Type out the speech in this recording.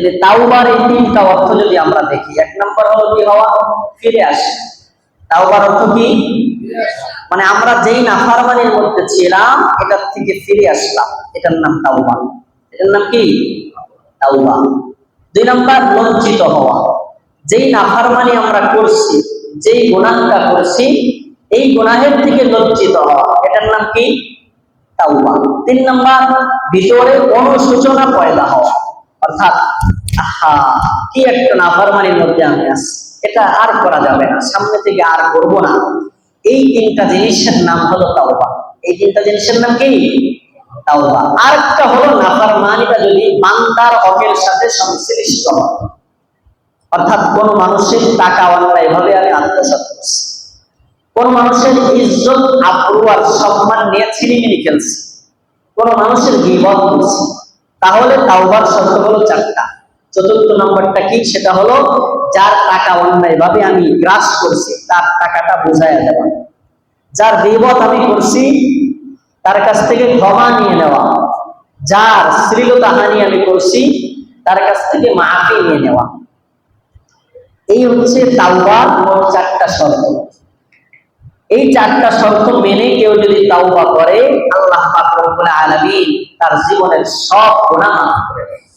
যদি তাওবার এই তিনটা অর্থ যদি আমরা দেখি, এক নম্বর হলো কি হওয়া ফিরে আসে। তাওবার অর্থ কি? মানে আমরা যেই নাফারমানির মধ্যে ছিলাম, এটার থেকে ফিরে আসলাম। এটার নাম তাওবা। এটার নাম কি? তাওবা। দুই নম্বর, লজ্জিত হওয়া। যেই নাফারমানি আমরা করছি, যেই গুনাহটা করছি, এই গুনাহের থেকে লজ্জিত হওয়া। এটার নাম কি? তাওবা। তিন নম্বর, ভিতরে অনুশোচনা পয়দা হওয়া। অর্থাৎ, আহা, কি একটা নাফরমানির মধ্যে আমি আছি। এটা আর করা যাবে না, সামনে থেকে আর করব না। এই তিনটা জিনিসের নাম হলো তাওবা। এই তিনটা জিনিসের নাম কি? তাওবা। আর একটা হলো নাফরমানিটা যদি বান্দার হকের সাথে সংশ্লিষ্ট হয়। অর্থাৎ কোন মানুষের টাকা অন্যায় ভাবে আমি আত্মসাৎ করছি। কোন মানুষের ইজ্জত, আব্রু আর সম্মান নিয়ে ছিনিমিনি খেলছি। কোন মানুষের গিবত করছি। তাহলে তাওবার শর্ত হলো চারটা। চতুর্থ নম্বরটা কি? সেটা হলো যার টাকা অন্যায় ভাবে আমি গ্রাস করছি, তার টাকাটা বোঝাইয়া দেওয়া। যার গিবত আমি করছি, তার কাছ থেকে ক্ষমা নিয়ে নেওয়া। যার শ্রীলতা হানি আমি করছি, তার কাছ থেকে মাফি নিয়ে নেওয়া। এই হচ্ছে তাওবার মোট চারটা শর্ত। এই চারটা শর্ত মেনে কেউ যদি তাওবা করে, আল্লাহ পাক রব্বুল আলামিন তার জীবনের সব গুনাহ মাফ করে দেয়।